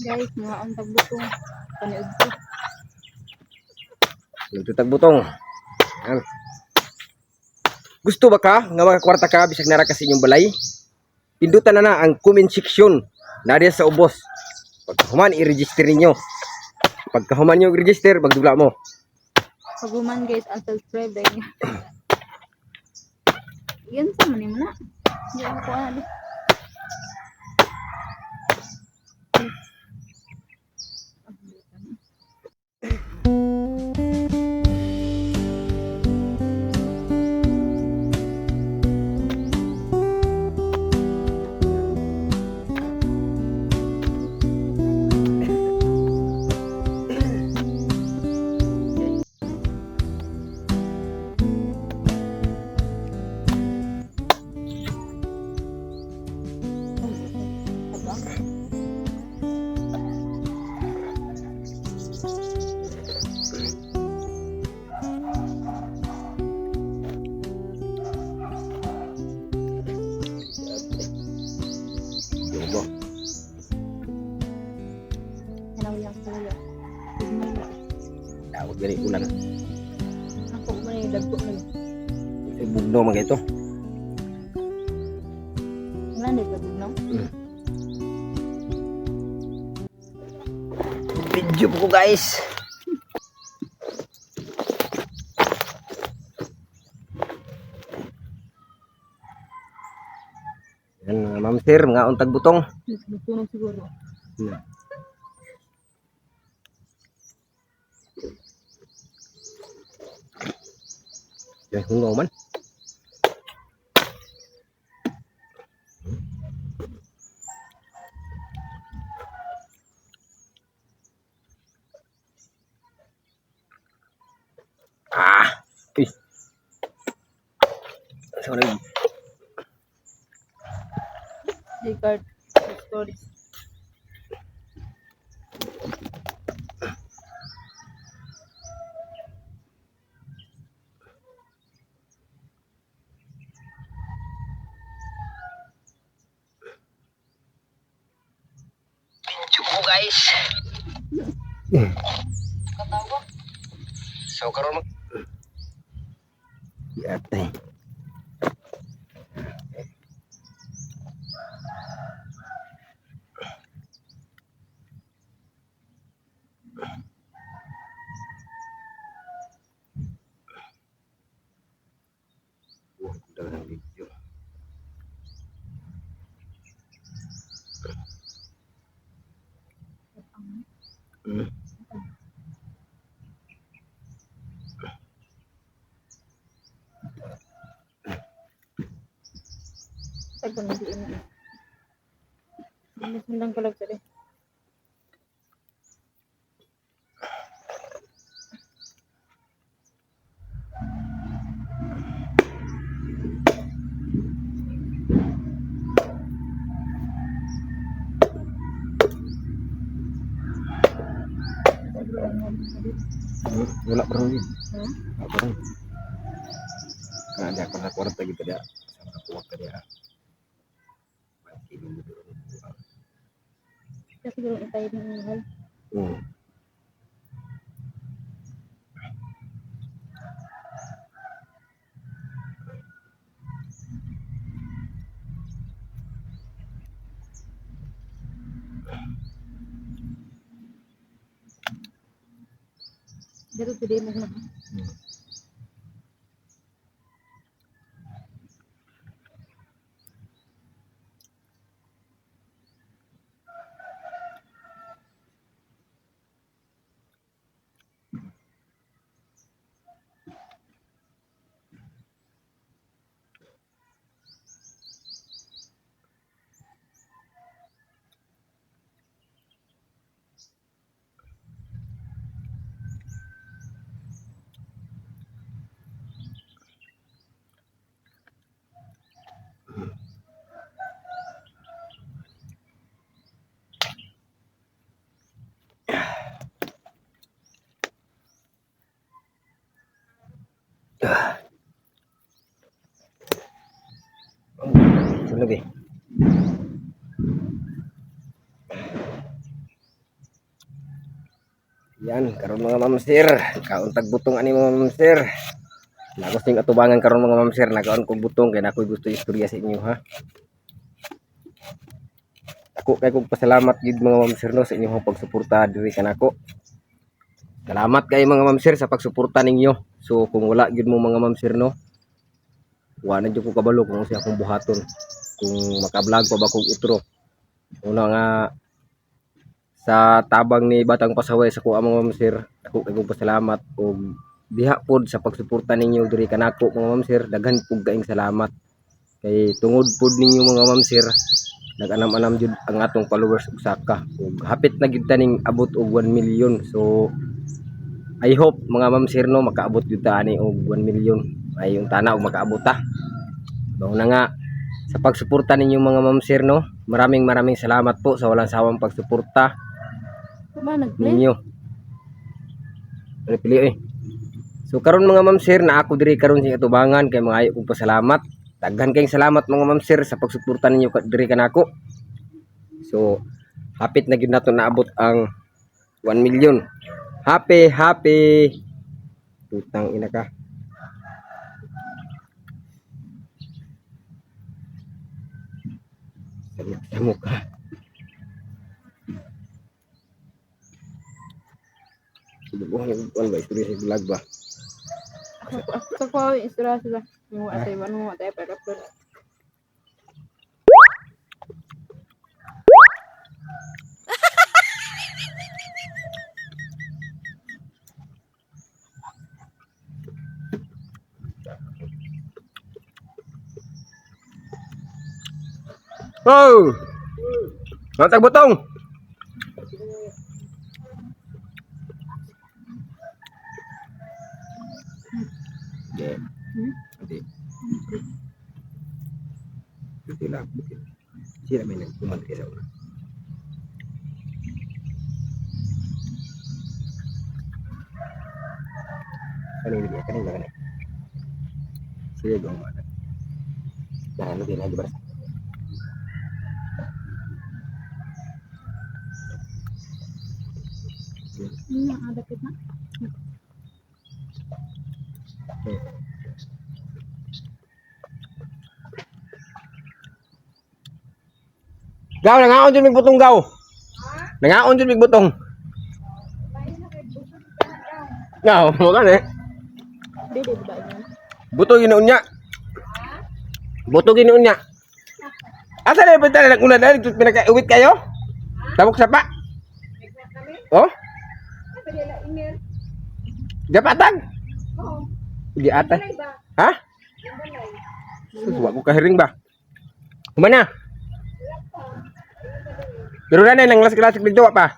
Guys, mga ang tagbutong. Paniod ko. Nagtutag butong. Yan. Gusto ba ka nga mga kwarta ka bisag nara kasi inyong balay? Pindutan na na ang comment section na sa ubos. Pagkahuman i-register ninyo. Pagkahuman nyo i-register, magdula mo. Paguman guys, ang subscribe. Yan sa manin mo na. Hindi ako ko ano. Gani ulan. Ako man yung dagko na yun. Bugno mga ito. Wala na yung no? Video po ko guys. Yan ma'am sir, mga untag butong. Nagsunog siguro. Yan. Yan, hungaw man. Ah! Uy. Sorry. J-card. Stories. Video ko guys. So karon mag Yate. Wah, Ay, kung hindi ina. Mas mandang kalag sa rin. Hmm, Wala bro yun. Ha? Wala bro. Kaya ako na kwarta gitu Kasi siguro itay ng mahal. Hmm. Pero today mo na. Hmm. Sunog eh. Yan, karon mga ma'am sir. Kauntag butong ani mga ma'am sir. Nagos ning atubangan karon mga ma'am sir, nagaon kog butong kay nakoy gusto istorya sa inyo ha. Ako kay kog pasalamat gid mga ma'am sir no sa inyong pagsuporta diri kanako. Salamat kay mga ma'am sir sa pagsuporta ninyo. So kung wala gid mo mga ma'am sir no, wala jud ko kabalo kung siya akong buhaton. Kung maka-vlog pa ba kog utro. Una nga sa tabang ni Batang Pasaway sa kuha mga ma'am sir. Ako kay pasalamat ug diha pod sa pagsuporta ninyo diri kanako mga ma'am sir. Daghan pug kaing salamat. Kay tungod pod ninyo mga ma'am sir, nag-anam-anam jud ang atong followers ug saka. Ug hapit na gid taning abot og 1 million. So I hope mga ma'am sir no makaabot jud ta ani og 1 million. Ay yung tana og makaabot ta. Mao na nga sa pagsuporta ninyo mga ma'am sir no. Maraming maraming salamat po sa walang sawang pagsuporta? Ninyo. Ano pili eh. So karon mga ma'am sir na ako diri karon sa atubangan kay mga ayo kong pasalamat. Daghan kayong salamat mga ma'am sir sa pagsuporta ninyo ka- diri kanako. So hapit na gyud nato naabot ang 1 million. Happy happy. Tutang ina ka. Salit sa mukha. Subukan yung kuan ba istorya sa vlog ba? Sa ko isra sila. Yung ano wa tayo para upload. Oh! Matag butong. Hindi. Hmm? Hindi. Hindi lang. Sila may nagkuman kaya sa una. Kanina dia, kanina kanina. Sige, na, na. Gaw, nangaon dyan butong gaw. Nangaon dyan butong. Gaw, mo ka eh. Buto ginoon niya. Buto ginoon niya. Asa na yung pagtala nag-una dahil ito pinaka-uwit kayo? Tabok sa pa? Oh? Gapatag? Di ata. Ha? Susuwa ko kahiring ba? Kumana? Pero na nang las klasik dito pa.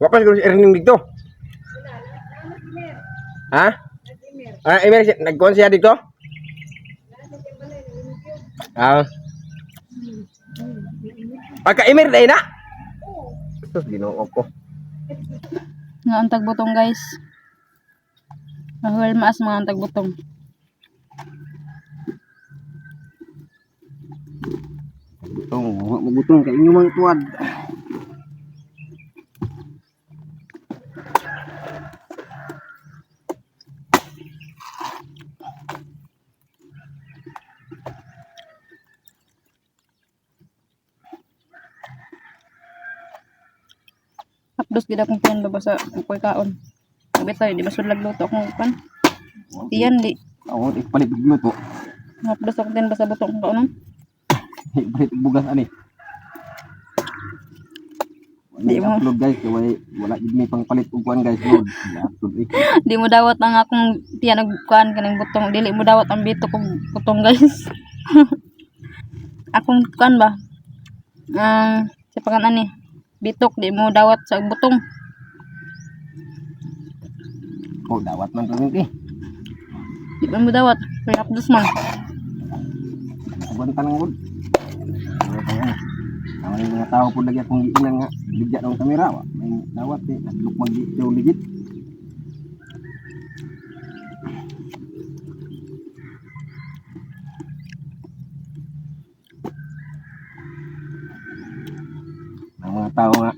Wa pa siguro si earning dito. Ha? Ah, Emer, nagkuhan siya dito? Ah. Pagka Emer na? Sus, ginoo ko. Nga ang tagbutong guys. Mahuwal maas mga tagbutong. Butong, magutong kay inyo mang tuwad. Hapdos gid akong ba sa kukoy kaon. Bitaw di masudlag luto akong kan. Tiyan di. Ako, ipalit luto. Hapdos akong tiyan ba sa butong kaon. Ipalit bugas ani. Di mo. upload guys, kaya wala, wala gid may pangpalit og kuan guys, load. Eh. Di mo dawat ang akong tiyan og kuan kanang butong. Dili mo dawat ang bito kong butong guys. akong kuan ba? Ang sa pangan ani. Bitok di mo dawat sa butong. Oh, dawat man to eh. Di man mo dawat. Kaya hapdos man. Kuan ta nang gud. Ang mga tao po lagi akong giinan nga bigya ng kamera wa. May dawat eh, nagluk mag daw ligit. Ang mga tao nga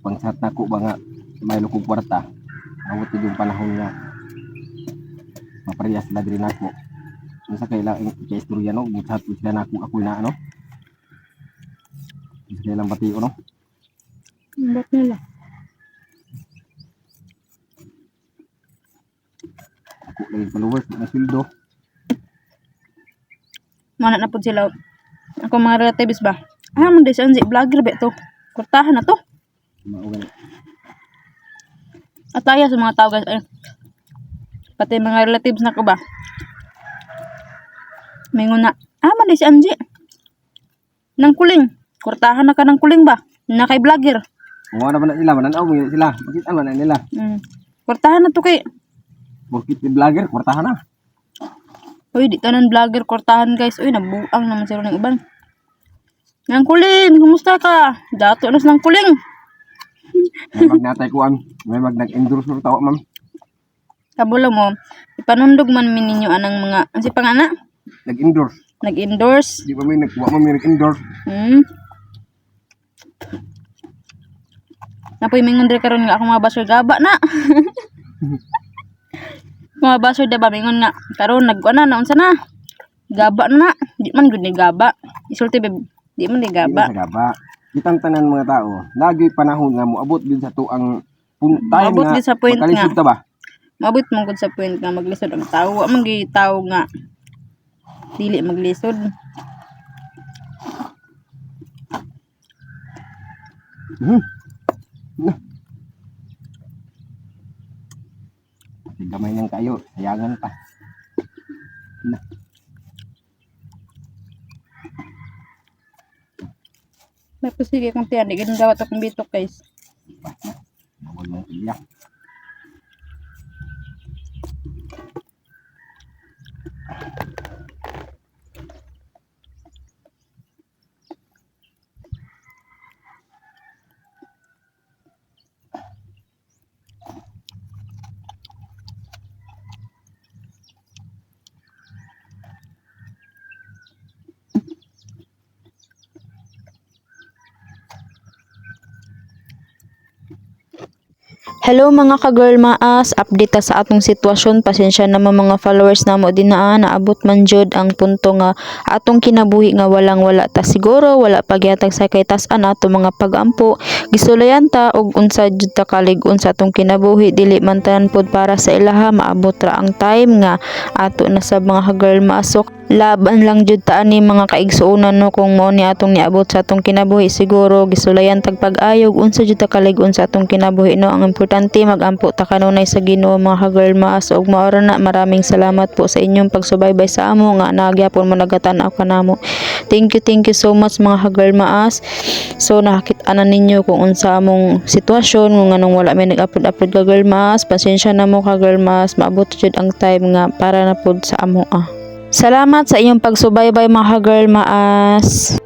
pang sa nako ba nga may lukog kwarta awot yung panahon nga maparehas sila diri nako sa kaila kay istorya no guthat ko sila nako ako na ano sa kailang batio no Ba't nila? ako lagi followers na sildo Mana na po sila. Ako mga relatives ba? Ah, si Anzi, vlogger ba ito? Kurtahan na to. maugan At sa mga tao guys. Ay, pati mga relatives na ko ba? Mingon na, ah, man si Anzi. Nang kuling. Kurtahan na ka ng kuling ba? Na kay vlogger. Mga na ba na sila, mananaw mo sila. Makita man na nila. Mm. Kurtahan na to kay. Burkit ni vlogger, kwartahan na. Uy, di tanan vlogger kurtahan guys. Uy, nabuang naman sila ng iban. Nang kuling, kumusta ka? Dato na ng kuling. May magnatay ko ang, may magnag-endorse mo tawa ma'am. Kabulo mo, ipanundog man min ninyo anang mga, ang si pangana? Nag-endorse. Nag-endorse. Di ba may nagkuha mo may nag-endorse. Hmm. Napoy mingon diri karon nga ako mga basur gaba na. mga basur da ba mingon nga karon nagkuana na unsa na. Gaba na. Di man gud ni gaba. Isulti be di man ni Di gaba. man sa gaba. Kitang tanan mga tao, lagi panahon nga mo abot din sa tuang pun- time Moabot nga din sa point makalisod nga. ta ba? Mabot man gud sa point nga maglisod ang tao. Wa man gyud tao nga dili maglisod. Mhm. Nah. Gamay nang kayo, sayangan pa. Nah. Tapos sige kung tiyan, di ganun gawat akong bitok guys. Bawal mo iya. Hello mga ka-girl maas, update ta sa atong sitwasyon. Pasensya naman mga followers namo dinaan naabot man jud ang punto nga atong kinabuhi nga walang wala ta siguro wala pagyatag sa kay tas-an ato mga pag-ampo. Gisulayan ta og unsa jud ta kalig-on atong kinabuhi dili man tanan pod para sa ilaha maabot ra ang time nga ato na sa mga ka-girl maas. Laban lang jud ta ani mga kaigsuonan no? Kung mao ni atong niabot sa atong kinabuhi siguro gisulayan tag pag-ayog. Unsa jud ta kalig-on sa atong kinabuhi no? Ang importante magampo ta kanunay sa Ginoo mga ka-girl maas ug mao ra na. Maraming salamat po sa inyong pagsubaybay sa amo nga nagyapon mo nagatan-aw kanamo thank you thank you so much mga ka-girl maas. So nakakita na ninyo kung unsa among sitwasyon kung anong wala may nag-upload-upload. Ka girl maas pasensya na mo ka girl maas. Maabot jud ang time nga para na pod sa amo ah Salamat sa inyong pagsubaybay mga ka-girl maas.